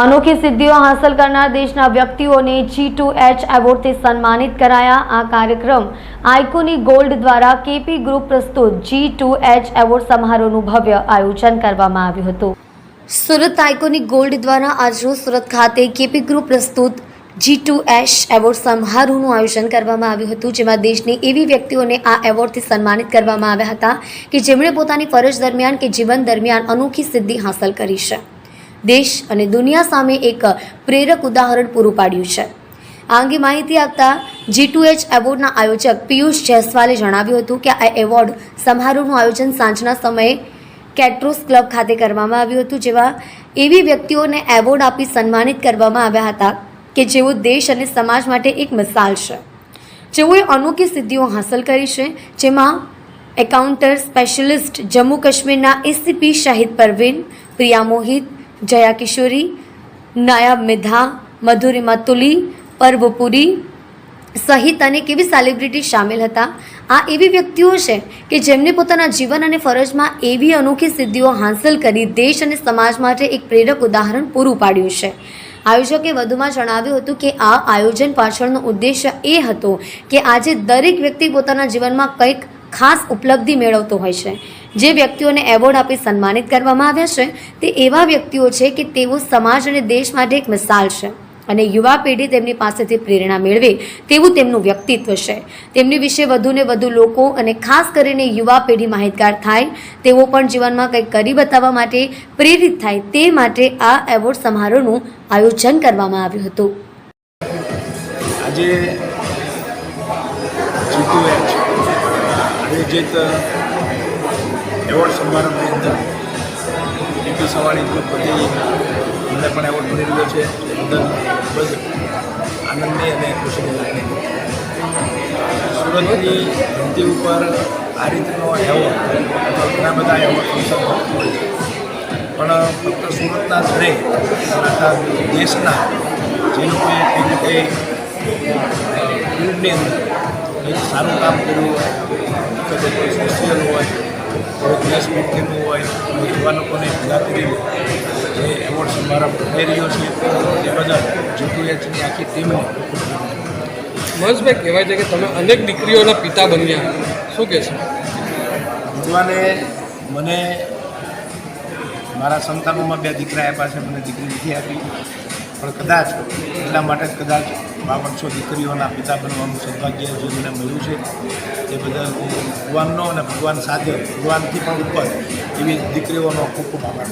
અનોખી સિદ્ધિઓ હાંસલ કરનાર દેશના વ્યક્તિઓને જી ટુ એચ એવોર્ડથી સન્માનિત કરાયા. આ કાર્યક્રમ આઇકોની ગોલ્ડ દ્વારા કેપી ગ્રુપ પ્રસ્તુત જી ટુ એચ એવોર્ડ સમારોહનું ભવ્ય આયોજન કરવામાં આવ્યું હતું. સુરત આઇકોનિક ગોલ્ડ દ્વારા આજરોજ સુરત ખાતે કેપી ગ્રુપ પ્રસ્તુત જી ટુ એશ એવોર્ડ સમારોહનું આયોજન કરવામાં આવ્યું હતું, જેમાં દેશની એવી વ્યક્તિઓને આ એવોર્ડથી સન્માનિત કરવામાં આવ્યા હતા કે જેમણે પોતાની ફરજ દરમિયાન કે જીવન દરમિયાન અનોખી સિદ્ધિ હાંસલ કરી છે. દેશ અને દુનિયા સામે એક પ્રેરક ઉદાહરણ પૂરું પાડ્યું છે. આ અંગે માહિતી આપતા જી ટુ એચ એવોર્ડના આયોજક પિયુષ જયસ્વાલે જણાવ્યું હતું કે આ એવોર્ડ સમારોહનું આયોજન સાંજના સમયે કેટ્રોસ ક્લબ ખાતે કરવામાં આવ્યું હતું જેવા એવી વ્યક્તિઓને એવોર્ડ આપી સન્માનિત કરવામાં આવ્યા હતા કે જેઓ દેશ અને સમાજ માટે એક મિસાલ છે. જેઓએ અનોખી સિદ્ધિઓ હાંસલ કરી છે, જેમાં એકાઉન્ટર સ્પેશિયલિસ્ટ જમ્મુ કાશ્મીરના એસીપી શાહિદ પરવીન, પ્રિયા મોહિત જયા કિશોરી નાયબ મિધા મધુરિમા તુલી પર્વપુરી સહિત અનેક એવી સેલિબ્રિટી સામેલ હતા આ એવી વ્યક્તિઓ છે કે જેમને પોતાના જીવન અને ફરજમાં એવી અનોખી સિદ્ધિઓ હાંસલ કરી દેશ અને સમાજ માટે એક પ્રેરક ઉદાહરણ પૂરું પાડ્યું છે. આયોજકે વધુમાં જણાવ્યું હતું કે આ આયોજન પાછળનો ઉદ્દેશ્ય એ હતો કે આજે દરેક વ્યક્તિ પોતાના જીવનમાં કંઈક ખાસ ઉપલબ્ધિ મેળવતો હોય છે. જે વ્યક્તિઓને એવોર્ડ આપી સન્માનિત કરવામાં આવ્યા છે, તે એવા વ્યક્તિઓ છે કે તેઓ સમાજ અને દેશ માટે એક મિસાલ છે. અને યુવા પેઢી તેમની પાસેથી પ્રેરણા મેળવે તેવું તેમનું વ્યક્તિત્વ છે. તેમની વિશે વધુને વધુ લોકો અને ખાસ કરીને યુવા પેઢી માહિતગાર થાય, તેઓ પણ જીવનમાં કંઈક કરી બતાવવા માટે પ્રેરિત થાય તે માટે આ એવોર્ડ સમારોહનું આયોજન કરવામાં આવ્યું હતું. આજે જીતુ એવોર્ડ સમારંભની અંદર ટીપી સવાણી ગ્રુપ વતી અમને પણ એવોર્ડ મળી રહ્યો છે. બદલ ખૂબ જ આનંદની અને ખુશીની લાગણી સુરતની ધરતી ઉપર આ રીતનો એવોર્ડ ઘણા બધા એવોર્ડ ફંક્શન હોય. પણ ફક્ત સુરતના નહીં, આખા દેશના જે લોકોએ કઈ રીતે ફિલ્ડની અંદર સારું કામ કર્યું હોય કોઈ સોશિયલ હોય કોઈ દેશભક્તિનું હોય કોઈ એવા લોકોને ભેગા કરી જે એવોર્ડ સમારંભ થઈ રહ્યો છે તે બદલ જીટુ એચની આખી ટીમને મહેશભાઈ કહેવાય છે કે તમે અનેક દીકરીઓના પિતા બન્યા. શું કહેશો ભગવાને મને મારા સંતાનોમાં બે દીકરા આપ્યા છે મને દીકરી નથી આપી. પણ કદાચ એટલા માટે જ કદાચ બાવનસો દીકરીઓના પિતા બનવાનું સૌભાગ્ય જે મને મળ્યું છે એ હું ભગવાનનો અને ભગવાન સાથે ભગવાનથી પણ ઉપર એવી દીકરીઓનો ખૂબ ખૂબ આભાર.